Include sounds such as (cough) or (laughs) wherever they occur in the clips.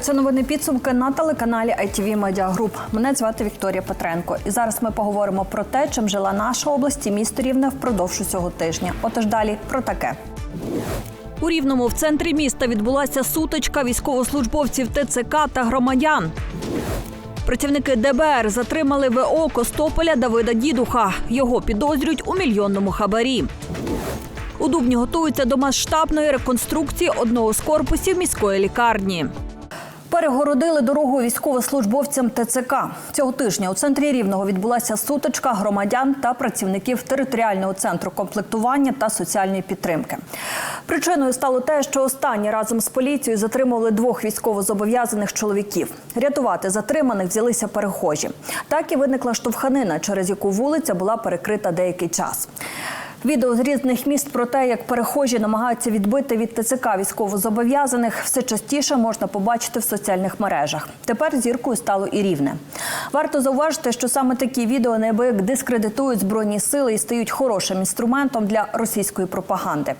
Це новини підсумки на телеканалі ITV Media Group. Мене звати Вікторія Петренко. І зараз ми поговоримо про те, чим жила наша область і місто Рівне впродовж усього тижня. Отож далі про таке. У Рівному в центрі міста відбулася сутичка військовослужбовців ТЦК та громадян. Працівники ДБР затримали ВО Костополя Давида Дідуха. Його підозрюють у мільйонному хабарі. У Дубні готуються до масштабної реконструкції одного з корпусів міської лікарні. Перегородили дорогу військовослужбовцям ТЦК. Цього тижня у центрі Рівного відбулася сутичка громадян та працівників територіального центру комплектування та соціальної підтримки. Причиною стало те, що останні разом з поліцією затримували двох військовозобов'язаних чоловіків. Рятувати затриманих взялися перехожі. Так і виникла штовханина, через яку вулиця була перекрита деякий час. Відео з різних міст про те, як перехожі намагаються відбити від ТЦК військовозобов'язаних, все частіше можна побачити в соціальних мережах. Тепер зіркою стало і рівне. Варто зауважити, що саме такі відео неабияк дискредитують збройні сили і стають хорошим інструментом для російської пропаганди.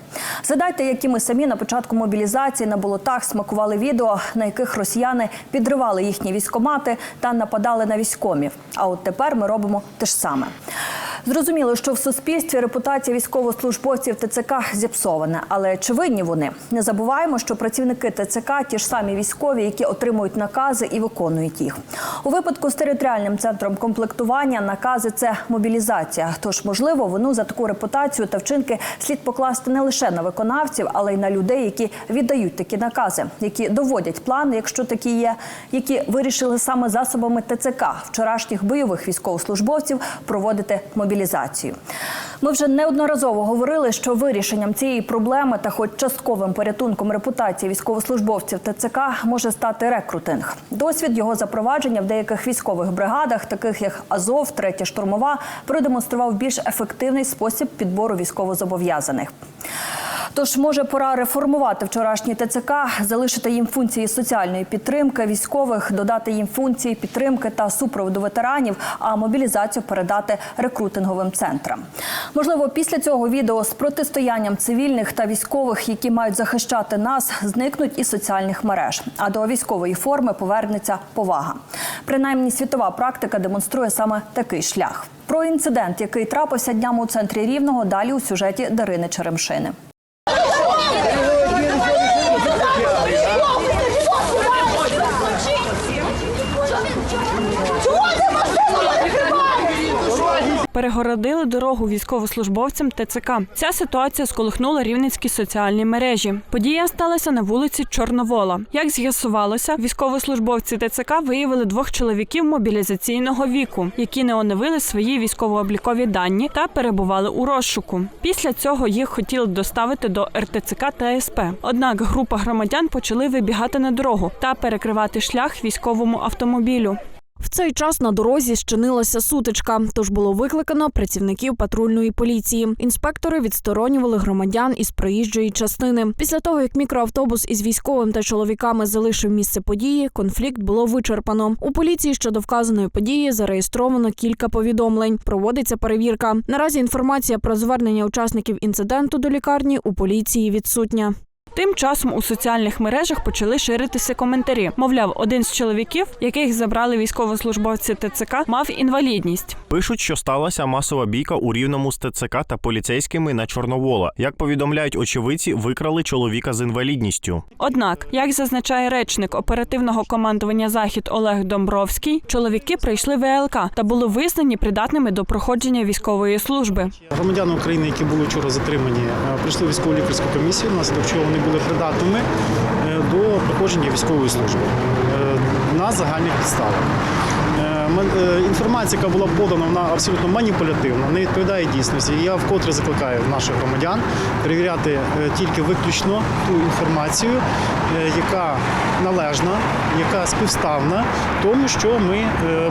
Згадайте, які ми самі на початку мобілізації на болотах смакували відео, на яких росіяни підривали їхні військомати та нападали на військомів. А от тепер ми робимо те ж саме. Зрозуміло, що в суспільстві репутація військовослужбовців ТЦК зіпсована. Але чи винні вони? Не забуваємо, що працівники ТЦК ті ж самі військові, які отримують накази і виконують їх. У випадку з територіальним центром комплектування накази це мобілізація. Тож, можливо, вину за таку репутацію та вчинки слід покласти не лише на виконавців, але й на людей, які віддають такі накази, які доводять плани, якщо такі є, які вирішили саме засобами ТЦК вчорашніх бойових військовослужбовців проводити мобілізацію. Ми вже неодноразово говорили, що вирішенням цієї проблеми та хоч частковим порятунком репутації військовослужбовців ТЦК може стати рекрутинг. Досвід його запровадження в деяких військових бригадах, таких як Азов, третя штурмова, продемонстрував більш ефективний спосіб підбору військовозобов'язаних. Тож може пора реформувати вчорашні ТЦК, залишити їм функції соціальної підтримки військових, додати їм функції підтримки та супроводу ветеранів, а мобілізацію передати рекрутинговим центрам. Можливо, після цього відео з протистоянням цивільних та військових, які мають захищати нас, зникнуть із соціальних мереж. А до військової форми повернеться повага. Принаймні, світова практика демонструє саме такий шлях. Про інцидент, який трапився днями у центрі рівного, далі у сюжеті Дарини Черемшини. Чого ти машину не відкриваєш? Перегородили дорогу військовослужбовцям ТЦК. Ця ситуація сколихнула рівненські соціальні мережі. Подія сталася на вулиці Чорновола. Як з'ясувалося, військовослужбовці ТЦК виявили двох чоловіків мобілізаційного віку, які не оновили свої військово-облікові дані та перебували у розшуку. Після цього їх хотіли доставити до РТЦК та СП. Однак група громадян почали вибігати на дорогу та перекривати шлях військовому автомобілю. В цей час на дорозі щинилася сутичка, тож було викликано працівників патрульної поліції. Інспектори відсторонювали громадян із проїжджої частини. Після того, як мікроавтобус із військовим та чоловіками залишив місце події, конфлікт було вичерпано. У поліції щодо вказаної події зареєстровано кілька повідомлень. Проводиться перевірка. Наразі інформація про звернення учасників інциденту до лікарні у поліції відсутня. Тим часом у соціальних мережах почали ширитися коментарі. Мовляв, один з чоловіків, яких забрали військовослужбовці ТЦК, мав інвалідність. Пишуть, що сталася масова бійка у рівному з ТЦК та поліцейськими на Чорновола. Як повідомляють очевидці, викрали чоловіка з інвалідністю. Однак, як зазначає речник оперативного командування Захід Олег Домбровський, чоловіки прийшли ВЛК та були визнані придатними до проходження військової служби. Громадяни України, які були вчора затримані, прийшли в військову лікарську комісію, внаслідок чого вони були придатними е, до проходження військової служби е, на загальних підставах. Е, Інформація, яка була подана, вона абсолютно маніпулятивна, не відповідає дійсності. Я вкотре закликаю наших громадян перевіряти тільки виключно ту інформацію, яка належна, яка співставна тому, що ми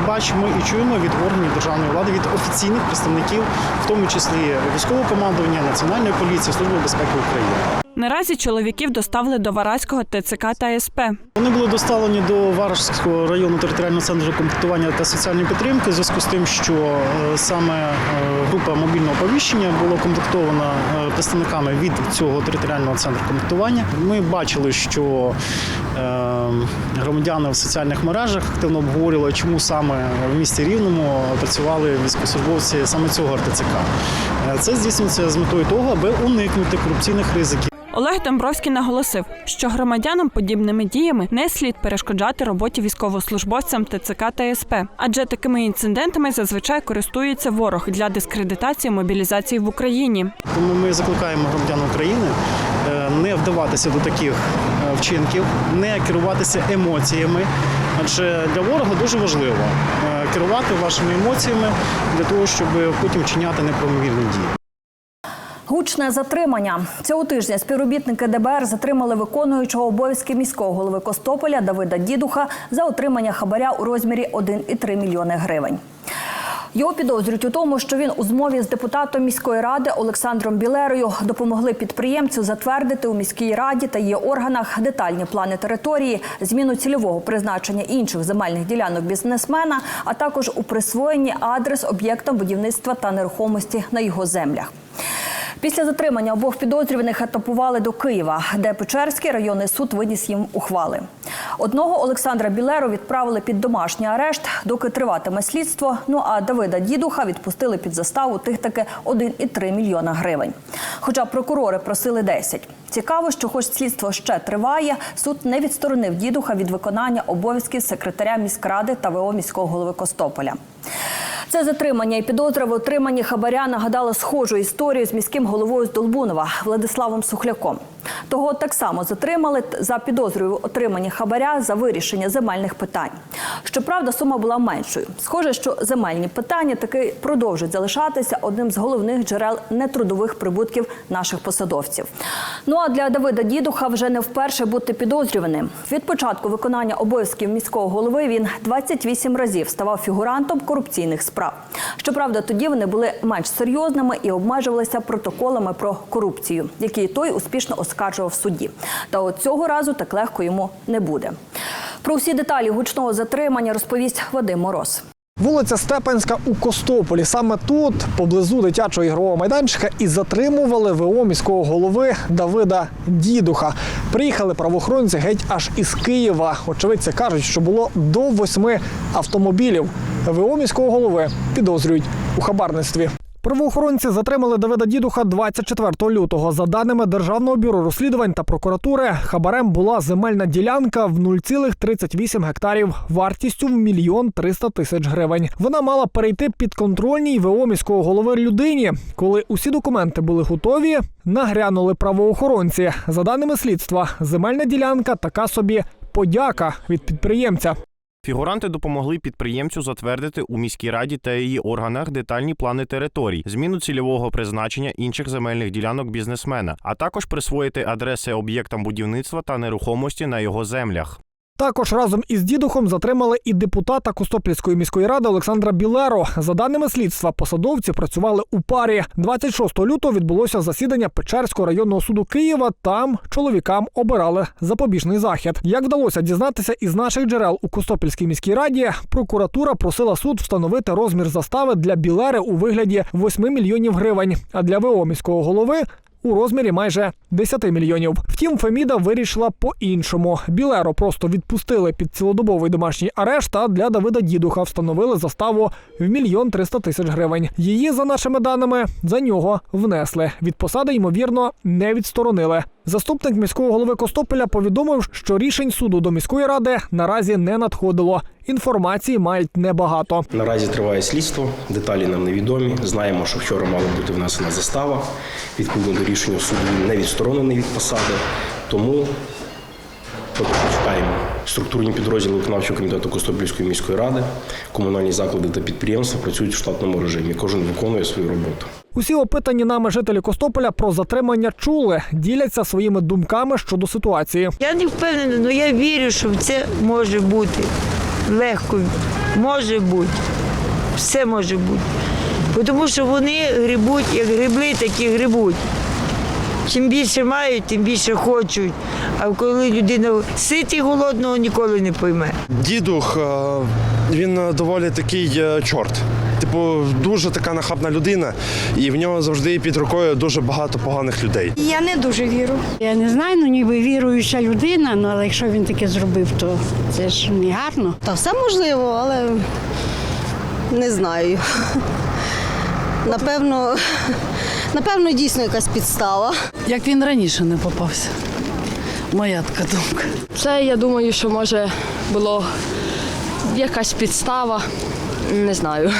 бачимо і чуємо від органів державної влади, від офіційних представників, в тому числі військового командування, національної поліції, служби безпеки України. Наразі чоловіків доставили до Вараського ТЦК та СП. Вони були доставлені до Варшського району територіального центру комплектування та соціальної підтримки в зв'язку з тим, що е, саме е, група мобільного оповіщення була комплектована е, представниками від цього територіального центру комплектування. Ми бачили, що громадяни в соціальних мережах активно обговорювали, чому саме в місті Рівному працювали військовослужбовці саме цього РТЦК. Це здійснюється з метою того, аби уникнути корупційних ризиків. Олег Домбровський наголосив, що громадянам подібними діями не слід перешкоджати роботі військовослужбовцям ТЦК та СП, адже такими інцидентами зазвичай користується ворог для дискредитації мобілізації в Україні. Тому ми закликаємо громадян України е, не вдаватися до таких е, вчинків, не керуватися емоціями. Адже для ворога дуже важливо е, керувати вашими емоціями для того, щоб потім вчиняти неправомірні дії. Гучне затримання цього тижня. Співробітники ДБР затримали виконуючого обов'язки міського голови Костополя Давида Дідуха за отримання хабаря у розмірі 1,3 мільйони гривень. Його підозрюють у тому, що він у змові з депутатом міської ради Олександром Білерою допомогли підприємцю затвердити у міській раді та її органах детальні плани території, зміну цільового призначення інших земельних ділянок бізнесмена, а також у присвоєнні адрес об'єктам будівництва та нерухомості на його землях. Після затримання обох підозрюваних етапували до Києва, де Печерський районний суд виніс їм ухвали. Одного Олександра Білеру відправили під домашній арешт, доки триватиме слідство. Ну а Давида Дідуха відпустили під заставу тих таки 1,3 мільйона гривень. Хоча прокурори просили 10. Цікаво, що хоч слідство ще триває, суд не відсторонив дідуха від виконання обов'язків секретаря міськради та ВО міського голови Костополя. Це затримання і підозра в отриманні хабаря нагадало схожу історію з міським головою з Долбунова Владиславом Сухляком. Того так само затримали за підозрою в хабаря за вирішення земельних питань. Щоправда, сума була меншою. Схоже, що земельні питання таки продовжують залишатися одним з головних джерел нетрудових прибутків наших посадовців. Ну а для Давида Дідуха вже не вперше бути підозрюваним. Від початку виконання обов'язків міського голови він 28 разів ставав фігурантом корупційних справ. Щоправда, тоді вони були менш серйозними і обмежувалися протоколами про корупцію, які той успішно оскаржував в суді. Та от цього разу так легко йому не буде. Про всі деталі гучного затримання розповість Вадим Мороз. Вулиця Степанська у Костополі. Саме тут, поблизу дитячого ігрового майданчика, і затримували ВО міського голови Давида Дідуха. Приїхали правоохоронці геть аж із Києва. Очевидці кажуть, що було до восьми автомобілів. ВО міського голови підозрюють у хабарництві. Правоохоронці затримали Давида Дідуха 24 лютого. За даними Державного бюро розслідувань та прокуратури, хабарем була земельна ділянка в 0,38 гектарів вартістю в мільйон 300 тисяч гривень. Вона мала перейти під контрольній ВО міського голови людині. Коли усі документи були готові, нагрянули правоохоронці. За даними слідства, земельна ділянка така собі подяка від підприємця. Фігуранти допомогли підприємцю затвердити у міській раді та її органах детальні плани територій, зміну цільового призначення інших земельних ділянок бізнесмена, а також присвоїти адреси об'єктам будівництва та нерухомості на його землях. Також разом із дідухом затримали і депутата Костопільської міської ради Олександра Білеро. За даними слідства, посадовці працювали у парі. 26 лютого відбулося засідання Печерського районного суду Києва. Там чоловікам обирали запобіжний захід. Як вдалося дізнатися із наших джерел у Костопільській міській раді, прокуратура просила суд встановити розмір застави для Білери у вигляді 8 мільйонів гривень, а для ВО міського голови у розмірі майже 10 мільйонів. Втім, Феміда вирішила по-іншому. Білеро просто відпустили під цілодобовий домашній арешт, а для Давида Дідуха встановили заставу в мільйон 300 тисяч гривень. Її, за нашими даними, за нього внесли. Від посади, ймовірно, не відсторонили. Заступник міського голови Костополя повідомив, що рішень суду до міської ради наразі не надходило. Інформації мають небагато. Наразі триває слідство, деталі нам невідомі. Знаємо, що вчора мала бути внесена застава. Відповідно до рішення суду не відсторонений від посади. Тому поки чекаємо. Структурні підрозділи виконавчого комітету Костопільської міської ради, комунальні заклади та підприємства працюють в штатному режимі. Кожен виконує свою роботу. Усі опитані нами жителі Костополя про затримання чули, діляться своїми думками щодо ситуації. Я не впевнена, але я вірю, що це може бути. Легко може бути. Все може бути. Тому що вони грибуть, як грибли, так і грибуть. Чим більше мають, тим більше хочуть. А коли людина ситий голодного ніколи не пойме. Дідух, е, він е, доволі такий е, чорт. Типу, дуже така нахабна людина, і в нього завжди під рукою дуже багато поганих людей. Я не дуже вірю. Я не знаю, ну ніби віруюча людина, ну але якщо він таке зробив, то це ж не гарно. Та все можливо, але не знаю. (laughs) Напевно, напевно, дійсно якась підстава. Як він раніше не попався. Моя така думка. Це я думаю, що може було якась підстава. Не знаю.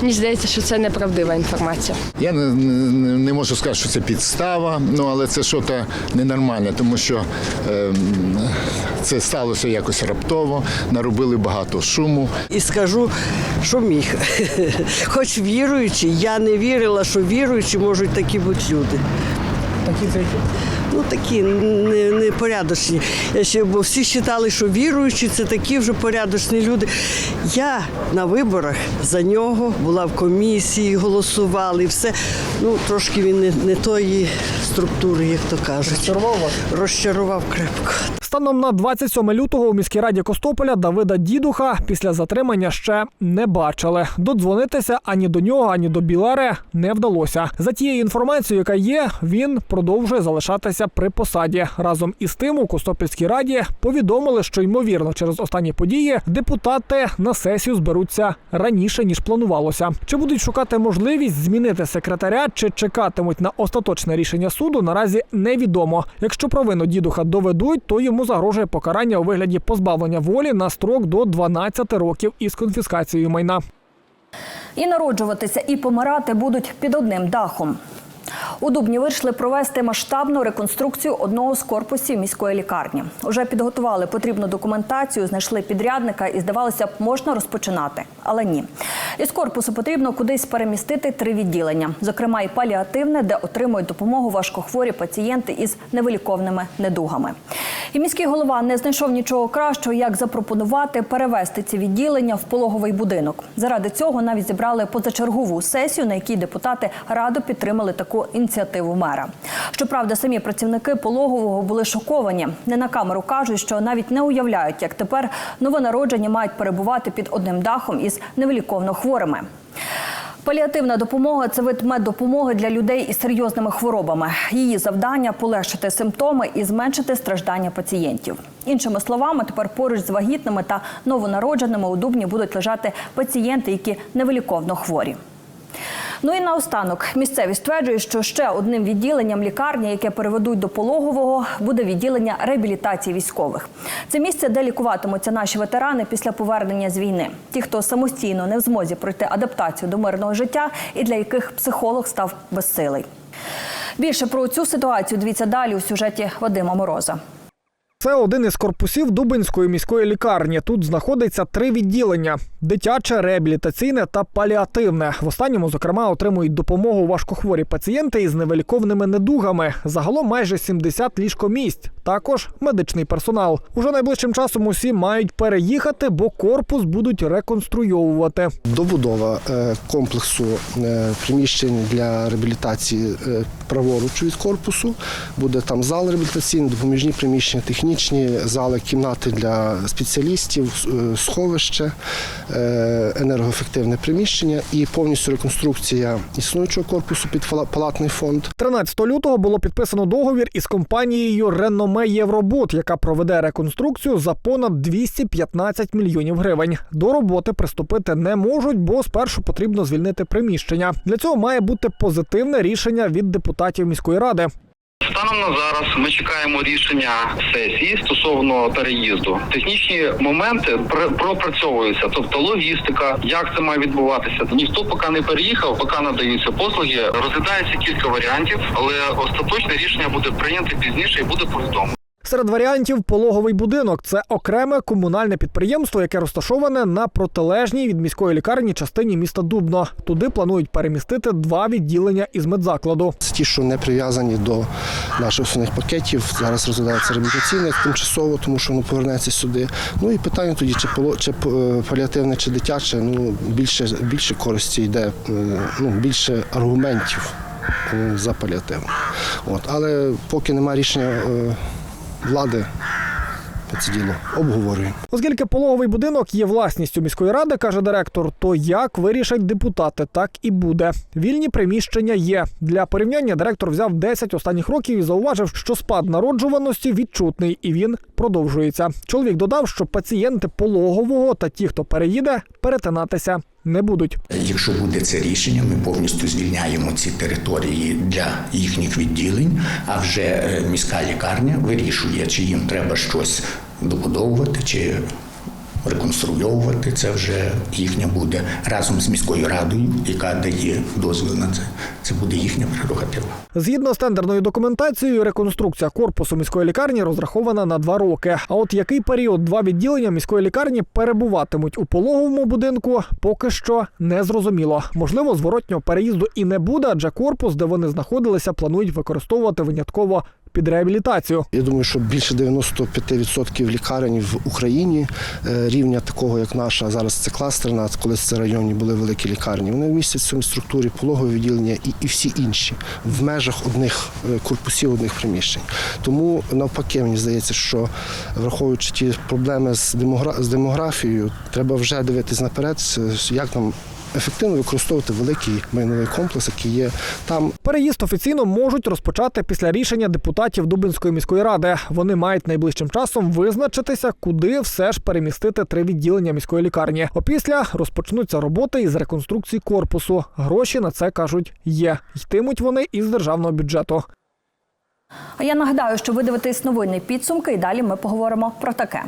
Мені здається, що це неправдива інформація. Я не, не, не можу сказати, що це підстава, ну але це щось ненормальне, тому що ем, це сталося якось раптово, наробили багато шуму. І скажу, що міг. (laughs) Хоч віруючи, я не вірила, що віруючі можуть такі бути люди. Такі Ну такі непорядочні. Не ще, бо всі вважали, що віруючі це такі вже порядочні люди. Я на виборах за нього була в комісії, голосували, все. Ну, трошки він не, не тої структури, як то кажуть. Розчарував? Розчарував крепко. Станом на 27 лютого у міській раді Костополя Давида Дідуха після затримання ще не бачили. Додзвонитися ані до нього, ані до Білари не вдалося. За тією інформацією, яка є, він продовжує залишатися при посаді. Разом із тим у Костопільській раді повідомили, що ймовірно через останні події депутати на сесію зберуться раніше ніж планувалося. Чи будуть шукати можливість змінити секретаря, чи чекатимуть на остаточне рішення суду, наразі невідомо. Якщо провину дідуха доведуть, то йому загрожує покарання у вигляді позбавлення волі на строк до 12 років із конфіскацією майна. І народжуватися, і помирати будуть під одним дахом. У Дубні вирішили провести масштабну реконструкцію одного з корпусів міської лікарні. Уже підготували потрібну документацію, знайшли підрядника і здавалося б, можна розпочинати. Але ні. Із корпусу потрібно кудись перемістити три відділення, зокрема і паліативне, де отримують допомогу важкохворі пацієнти із невиліковними недугами. І міський голова не знайшов нічого кращого, як запропонувати перевести ці відділення в пологовий будинок. Заради цього навіть зібрали позачергову сесію, на якій депутати радо підтримали таку ініціативу мера. Щоправда, самі працівники пологового були шоковані. Не на камеру кажуть, що навіть не уявляють, як тепер новонароджені мають перебувати під одним дахом із невиліковно хворими. Паліативна допомога це вид меддопомоги для людей із серйозними хворобами. Її завдання полегшити симптоми і зменшити страждання пацієнтів. Іншими словами, тепер поруч з вагітними та новонародженими у Дубні будуть лежати пацієнти, які невиліковно хворі. Ну і наостанок місцеві стверджують, що ще одним відділенням лікарні, яке переведуть до пологового, буде відділення реабілітації військових. Це місце, де лікуватимуться наші ветерани після повернення з війни. Ті, хто самостійно не в змозі пройти адаптацію до мирного життя, і для яких психолог став безсилий. Більше про цю ситуацію дивіться далі у сюжеті Вадима Мороза. Це один із корпусів Дубинської міської лікарні. Тут знаходиться три відділення: дитяче, реабілітаційне та паліативне. В останньому, зокрема, отримують допомогу важкохворі пацієнти із невиліковними недугами. Загалом майже 70 ліжкомісць. Також медичний персонал. Уже найближчим часом усі мають переїхати, бо корпус будуть реконструйовувати. Добудова е, комплексу е, приміщень для реабілітації е, праворуч від корпусу. Буде там зал реабілітаційний, допоміжні приміщення, технічні зали, кімнати для спеціалістів, е, сховище, е, енергоефективне приміщення і повністю реконструкція існуючого корпусу під палатний фонд. 13 лютого було підписано договір із компанією Реноме Євробут, яка проведе реконструкцію за понад 215 мільйонів гривень. До роботи приступити не можуть, бо спершу потрібно звільнити приміщення. Для цього має бути позитивне рішення від депутатів міської ради. Станом на зараз ми чекаємо рішення сесії стосовно переїзду. Технічні моменти пропрацьовуються, тобто логістика, як це має відбуватися. Ніхто поки не переїхав, поки надаються послуги. Розглядається кілька варіантів, але остаточне рішення буде прийнято пізніше і буде повідомлено. Серед варіантів пологовий будинок це окреме комунальне підприємство, яке розташоване на протилежній від міської лікарні частині міста Дубно. Туди планують перемістити два відділення із медзакладу. Ті, що не прив'язані до наших основних пакетів. Зараз розглядається реабілітаційне тимчасово, тому що воно повернеться сюди. Ну і питання тоді, чи поло- чи е, паліативне, чи дитяче. Ну більше більше користі йде, е, ну більше аргументів. е, За паліативне. От, але поки немає рішення влади, це діло обговорюємо. Оскільки пологовий будинок є власністю міської ради, каже директор, то як вирішать депутати, так і буде. Вільні приміщення є. Для порівняння директор взяв 10 останніх років і зауважив, що спад народжуваності відчутний, і він продовжується. Чоловік додав, що пацієнти пологового та ті, хто переїде, перетинатися не будуть. Якщо буде це рішення, ми повністю звільняємо ці території для їхніх відділень. А вже е, міська лікарня вирішує, чи їм треба щось добудовувати, чи реконструйовувати. Це вже їхня буде разом з міською радою, яка дає дозвіл на це. Це буде їхня прерогатива. Згідно з тендерною документацією, реконструкція корпусу міської лікарні розрахована на два роки. А от який період два відділення міської лікарні перебуватимуть у пологовому будинку, поки що не зрозуміло. Можливо, зворотнього переїзду і не буде, адже корпус, де вони знаходилися, планують використовувати винятково під реабілітацію. Я думаю, що більше 95% лікарень в Україні е, рівня такого, як наша, зараз це кластерна, колись це районні були великі лікарні. Вони містять в цьому структурі пологове відділення і, і всі інші в межах одних е, корпусів, одних приміщень. Тому навпаки, мені здається, що враховуючи ті проблеми з, демографією, треба вже дивитись наперед, як нам ефективно використовувати великий майновий комплекс, який є там. Переїзд офіційно можуть розпочати після рішення депутатів Дубинської міської ради. Вони мають найближчим часом визначитися, куди все ж перемістити три відділення міської лікарні. Опісля розпочнуться роботи із реконструкції корпусу. Гроші на це кажуть є. Йтимуть вони із державного бюджету. А я нагадаю, що ви дивитесь новинні підсумки, і далі ми поговоримо про таке.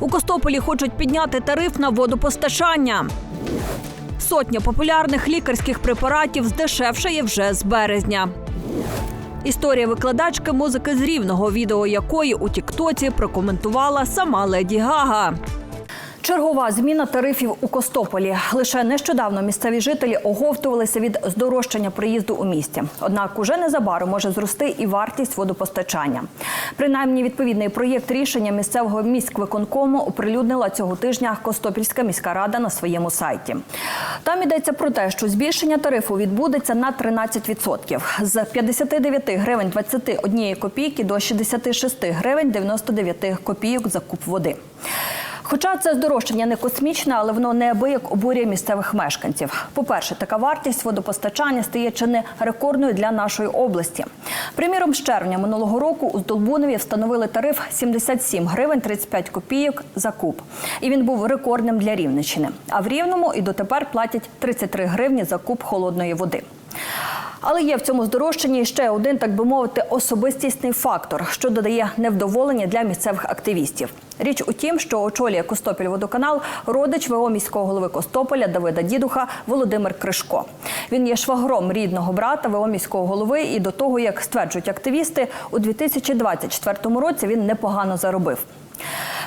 У Костополі хочуть підняти тариф на водопостачання. Сотня популярних лікарських препаратів здешевшає вже з березня. Історія викладачки музики з рівного, відео якої у Тіктоці прокоментувала сама леді Гага. Чергова зміна тарифів у Костополі. Лише нещодавно місцеві жителі оговтувалися від здорожчання проїзду у місті. Однак уже незабаром може зрости і вартість водопостачання. Принаймні, відповідний проєкт рішення місцевого міськвиконкому оприлюднила цього тижня Костопільська міська рада на своєму сайті. Там йдеться про те, що збільшення тарифу відбудеться на 13% – з 59 гривень 21 копійки до 66 гривень 99 копійок за куб води. Хоча це здорожчання не космічне, але воно неабияк обурює місцевих мешканців. По-перше, така вартість водопостачання стає чи не рекордною для нашої області. Приміром, з червня минулого року у Здолбунові встановили тариф 77 гривень 35 копійок за куб. І він був рекордним для Рівненщини. А в Рівному і дотепер платять 33 гривні за куб холодної води. Але є в цьому здорожчанні ще один, так би мовити, особистісний фактор, що додає невдоволення для місцевих активістів. Річ у тім, що очолює Костопіль водоканал родич ВО міського голови Костополя Давида Дідуха Володимир Кришко. Він є швагром рідного брата ВО міського голови, і до того, як стверджують активісти, у 2024 році він непогано заробив.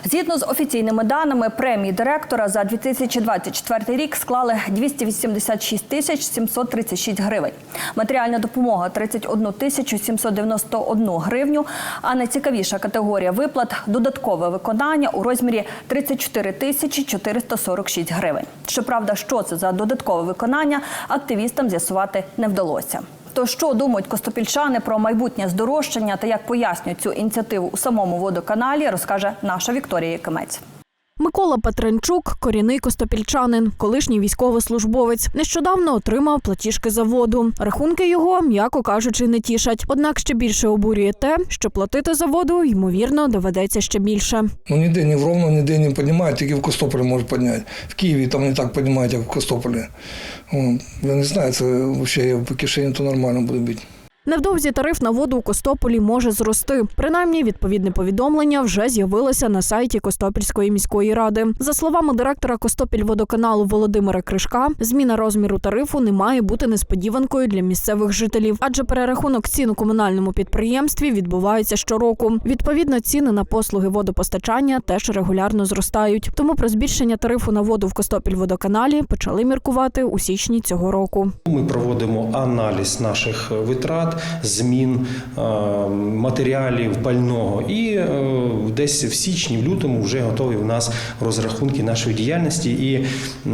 Згідно з офіційними даними, премії директора за 2024 рік склали 286 тисяч 736 гривень. Матеріальна допомога 31 тисячу 791 гривню. А найцікавіша категорія виплат додаткове виконання у розмірі 34 тисячі 446 гривень. Щоправда, що це за додаткове виконання, активістам з'ясувати не вдалося. То що думають костопільчани про майбутнє здорожчання та як пояснюють цю ініціативу у самому водоканалі, розкаже наша Вікторія Якимець. Микола Петренчук корінний костопільчанин, колишній військовослужбовець. Нещодавно отримав платіжки за воду. Рахунки його, м'яко кажучи, не тішать. Однак ще більше обурює те, що платити за воду ймовірно доведеться ще більше. Ну ніде не в Ровно, ніде не піднімають, тільки в Костополі можуть підняти. В Києві там не так піднімають, як в Костополі. Я не знаю, це взагалі по кишені то нормально буде бити. Невдовзі тариф на воду у Костополі може зрости. Принаймні, відповідне повідомлення вже з'явилося на сайті Костопільської міської ради. За словами директора Костопільводоканалу Володимира Кришка, зміна розміру тарифу не має бути несподіванкою для місцевих жителів, адже перерахунок цін у комунальному підприємстві відбувається щороку. Відповідно, ціни на послуги водопостачання теж регулярно зростають. Тому про збільшення тарифу на воду в Костопільводоканалі почали міркувати у січні цього року. Ми проводимо аналіз наших витрат, змін е, матеріалів пального, і е, десь в січні, в лютому вже готові у нас розрахунки нашої діяльності. І е,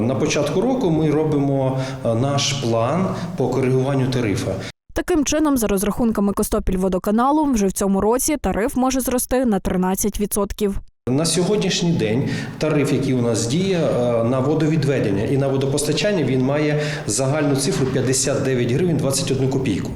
на початку року ми робимо наш план по коригуванню тарифа. Таким чином, за розрахунками Костопільводоканалу, вже в цьому році тариф може зрости на 13%. На сьогоднішній день тариф, який у нас діє е, на водовідведення і на водопостачання, він має загальну цифру 59 гривень 21 копійку.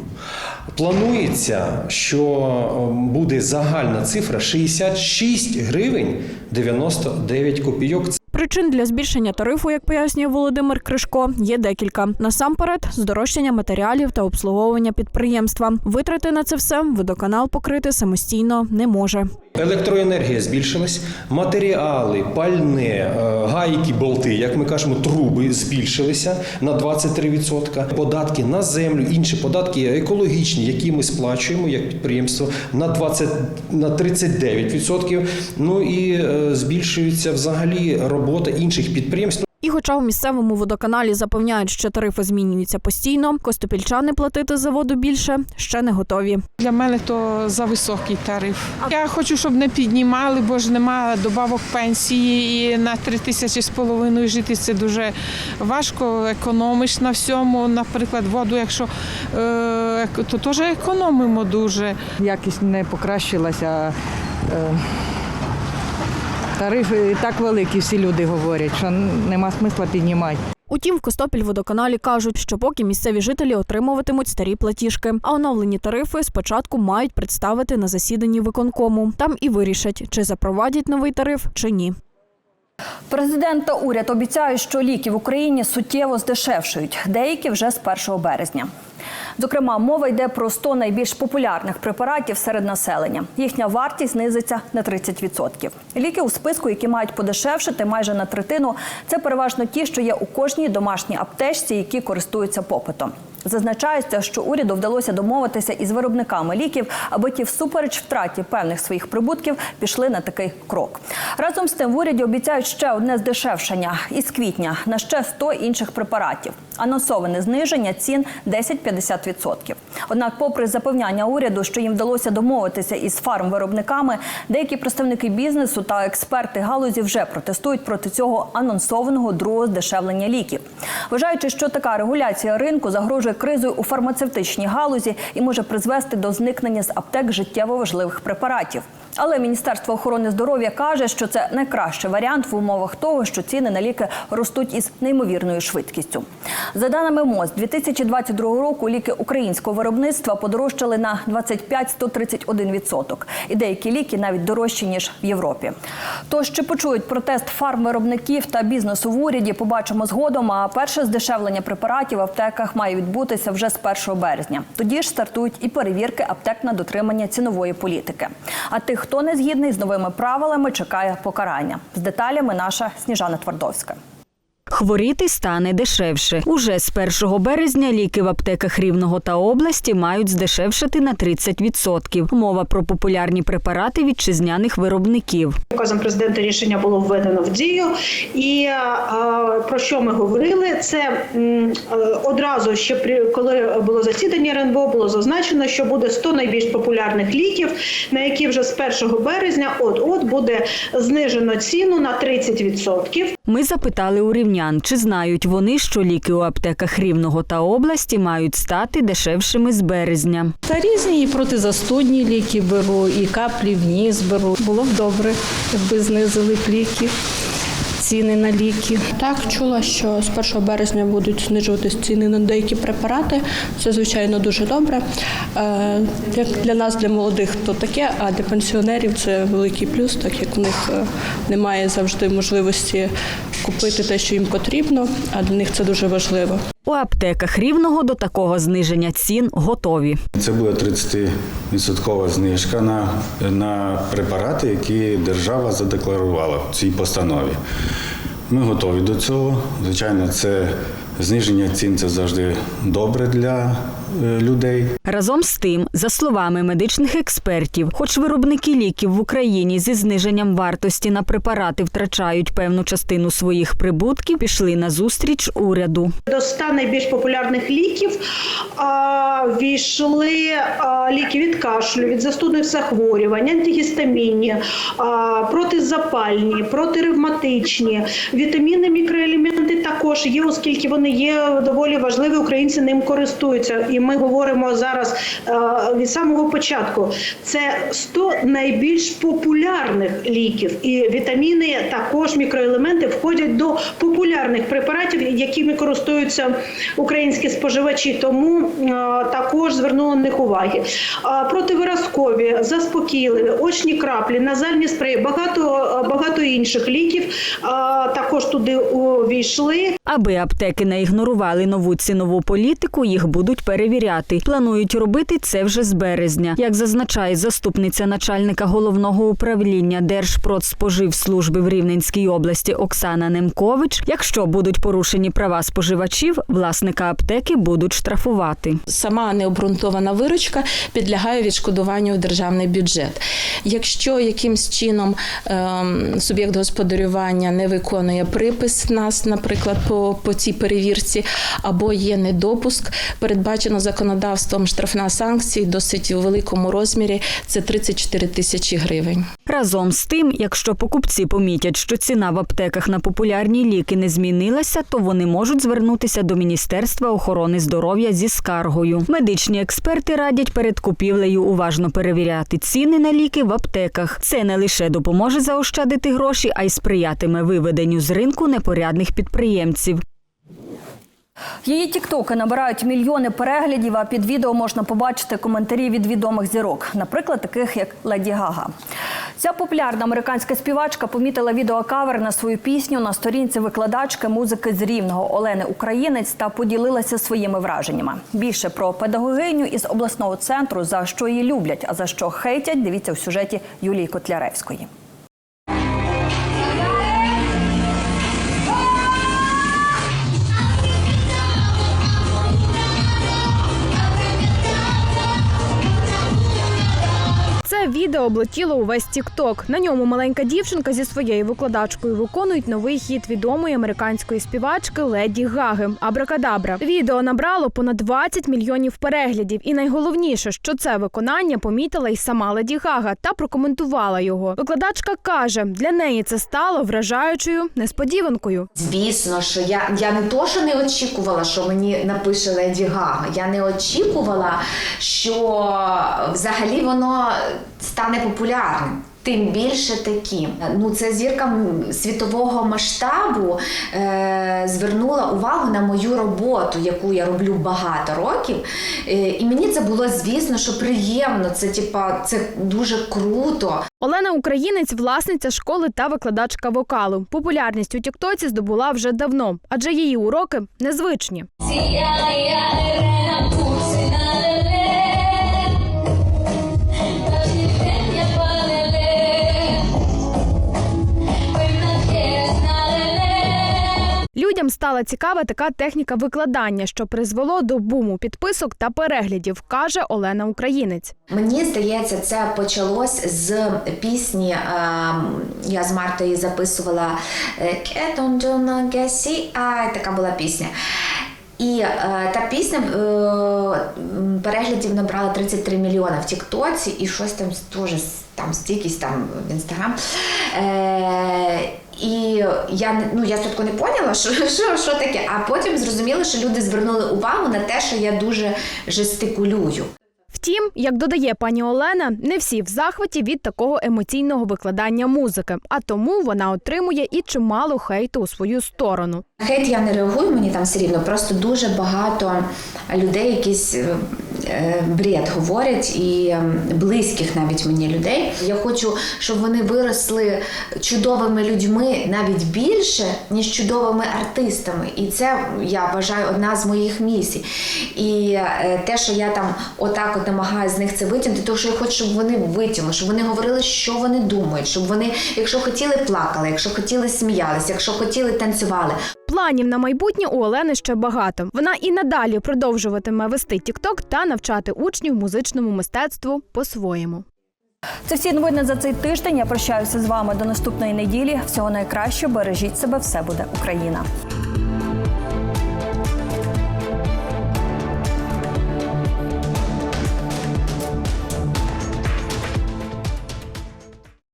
Планується, що е, буде загальна цифра 66 гривень 99 копійок. Причин для збільшення тарифу, як пояснює Володимир Кришко, є декілька. Насамперед, здорожчання матеріалів та обслуговування підприємства. Витрати на це все водоканал покрити самостійно не може. Електроенергія збільшилась, матеріали, пальне, е, гайки, болти, як ми кажемо, труби збільшилися на 23%. Податки на землю, інші податки екологічні, які ми сплачуємо як підприємство, на 20, на 39%. Ну і е, збільшується взагалі робота інших підприємств. І хоча у місцевому водоканалі запевняють, що тарифи змінюються постійно, костопільчани платити за воду більше ще не готові. Для мене то за високий тариф. Я хочу, щоб не піднімали, бо ж немає добавок пенсії і на три тисячі з половиною жити це дуже важко. Економиш на всьому. Наприклад, воду, якщо е, то теж економимо дуже. Якість не покращилася. Тарифи і так великі, всі люди говорять, що нема смисла піднімати. Утім, в Костопільводоканалі кажуть, що поки місцеві жителі отримуватимуть старі платіжки, а оновлені тарифи спочатку мають представити на засіданні виконкому. Там і вирішать, чи запровадять новий тариф, чи ні. Президент та уряд обіцяють, що ліки в Україні суттєво здешевшують, деякі вже з 1 березня. Зокрема, мова йде про 100 найбільш популярних препаратів серед населення. Їхня вартість знизиться на 30%. Ліки у списку, які мають подешевшити майже на третину, це переважно ті, що є у кожній домашній аптечці, які користуються попитом. Зазначається, що уряду вдалося домовитися із виробниками ліків, аби ті всупереч втраті певних своїх прибутків пішли на такий крок. Разом з тим в уряді обіцяють ще одне здешевшення із квітня на ще 100 інших препаратів. Анонсоване зниження цін 10-50%. Однак, попри запевняння уряду, що їм вдалося домовитися із фармвиробниками, деякі представники бізнесу та експерти галузі вже протестують проти цього анонсованого другого здешевлення ліків, вважаючи, що така регуляція ринку загрожує кризою у фармацевтичній галузі і може призвести до зникнення з аптек життєво важливих препаратів. Але Міністерство охорони здоров'я каже, що це найкращий варіант в умовах того, що ціни на ліки ростуть із неймовірною швидкістю. За даними МОЗ, 2022 року ліки українського виробництва подорожчали на 25-131%. І деякі ліки навіть дорожчі ніж в Європі. Тож чи почують протест фармвиробників та бізнесу в уряді, побачимо згодом. А перше здешевлення препаратів в аптеках має відбутися вже з 1 березня. Тоді ж стартують і перевірки аптек на дотримання цінової політики. А тих, хто не згідний з новими правилами, чекає покарання. З деталями наша Сніжана Твардовська. Хворіти стане дешевше. Уже з 1 березня ліки в аптеках Рівного та області мають здешевшати на 30%. Мова про популярні препарати вітчизняних виробників. Указом президента рішення було введено в дію, і е, про що ми говорили? Це е, одразу ще при коли було засідання РНБО, було зазначено, що буде 100 найбільш популярних ліків, на які вже з 1 березня от от буде знижено ціну на 30%. Ми запитали у рівнян, чи знають вони, що ліки у аптеках Рівного та області мають стати дешевшими з березня. Та різні і протизастудні ліки беру, і каплі в ніс беру. Було б добре, якби знизили б ліки. Ціни на ліки. Так, чула, що з 1 березня будуть знижуватись ціни на деякі препарати. Це, звичайно, дуже добре. Е, Як для нас, для молодих, то таке, а для пенсіонерів це великий плюс, так як у них е, немає завжди можливості купити те, що їм потрібно, а для них це дуже важливо. У аптеках Рівного до такого зниження цін готові. Це буде 30% знижка на, на препарати, які держава задекларувала в цій постанові. Ми готові до цього. Звичайно, це зниження цін це завжди добре для людей. Разом з тим, за словами медичних експертів, хоч виробники ліків в Україні зі зниженням вартості на препарати втрачають певну частину своїх прибутків, пішли на зустріч уряду. До 100 найбільш популярних ліків а, війшли а, ліки від кашлю, від застудних захворювань, антигістамінні, а, протизапальні, протиревматичні, вітаміни, мікроелементи також є, оскільки вони вони є доволі важливі. Українці ним користуються, і ми говоримо зараз е, від самого початку. Це 100 найбільш популярних ліків, і вітаміни також мікроелементи входять до популярних препаратів, якими користуються українські споживачі. Тому е, також звернули на них уваги. А Противиразкові, заспокійливі, очні краплі, назальні спреї, багато багато інших ліків також туди увійшли. Аби аптеки не ігнорували нову цінову політику, їх будуть перевіряти. Планують робити це вже з березня. Як зазначає заступниця начальника головного управління Держпродспоживслужби в Рівненській області Оксана Немкович, якщо будуть порушені права споживачів, власника аптеки будуть штрафувати. Сама необґрунтована виручка підлягає відшкодуванню в державний бюджет. Якщо якимсь чином ем, суб'єкт господарювання не виконує припис нас, наприклад, по, по цій перевірці, або є недопуск, передбачено законодавством штрафна санкція досить у великому розмірі це 34 тисячі гривень. Разом з тим, якщо покупці помітять, що ціна в аптеках на популярні ліки не змінилася, то вони можуть звернутися до Міністерства охорони здоров'я зі скаргою. Медичні експерти радять перед купівлею уважно перевіряти ціни на ліки в аптеках. Це не лише допоможе заощадити гроші, а й сприятиме виведенню з ринку непорядних підприємців. Її тіктоки набирають мільйони переглядів, а під відео можна побачити коментарі від відомих зірок, наприклад, таких як Леді Гага. Ця популярна американська співачка помітила відеокавер на свою пісню на сторінці викладачки музики з Рівного Олени Українець та поділилася своїми враженнями. Більше про педагогиню із обласного центру за що її люблять, а за що хейтять. Дивіться в сюжеті Юлії Котляревської. Це відео облетіло увесь Тікток. На ньому маленька дівчинка зі своєю викладачкою виконують новий хіт відомої американської співачки Леді Гаги Абракадабра. Відео набрало понад 20 мільйонів переглядів. І найголовніше, що це виконання помітила й сама Леді Гага та прокоментувала його. Викладачка каже, для неї це стало вражаючою несподіванкою. Звісно, що я, я не то, що не очікувала, що мені напише Леді Гага. Я не очікувала, що взагалі воно стане популярним. Тим більше такі. Ну, це зірка світового масштабу е, звернула увагу на мою роботу, яку я роблю багато років. Е, і мені це було, звісно, що приємно. Це типа це дуже круто. Олена Українець, власниця школи та викладачка вокалу. Популярність у Тіктоці здобула вже давно, адже її уроки незвичні. Стала цікава така техніка викладання, що призвело до буму підписок та переглядів, каже Олена Українець. Мені здається, це почалось з пісні. е, Я з Мартою записувала е, «Get on а така була пісня. І е, та пісня е, переглядів набрала 33 мільйони в Тіктоці і щось там теж там стількись там в інстаграм. Е, і я ну я спочатку не поняла, що, (laughs) що, що таке, а потім зрозуміла, що люди звернули увагу на те, що я дуже жестикулюю. Втім, як додає пані Олена, не всі в захваті від такого емоційного викладання музики, а тому вона отримує і чимало хейту у свою сторону. Хейт я не реагую, мені там все рівно. Просто дуже багато людей якийсь е, е, бред говорять і е, близьких навіть мені людей. Я хочу, щоб вони виросли чудовими людьми навіть більше, ніж чудовими артистами. І це я вважаю одна з моїх місій. І е, те, що я там отак от намагаюся з них це витягнути, тому що я хочу, щоб вони витягнули, щоб вони говорили, що вони думають, щоб вони, якщо хотіли, плакали, якщо хотіли, сміялися, якщо хотіли, танцювали. Планів на майбутнє у Олени ще багато. Вона і надалі продовжуватиме вести Тікток та навчати учнів музичному мистецтву по-своєму. Це всі новини за цей тиждень. Я прощаюся з вами до наступної неділі. Всього найкращого. Бережіть себе. Все буде Україна.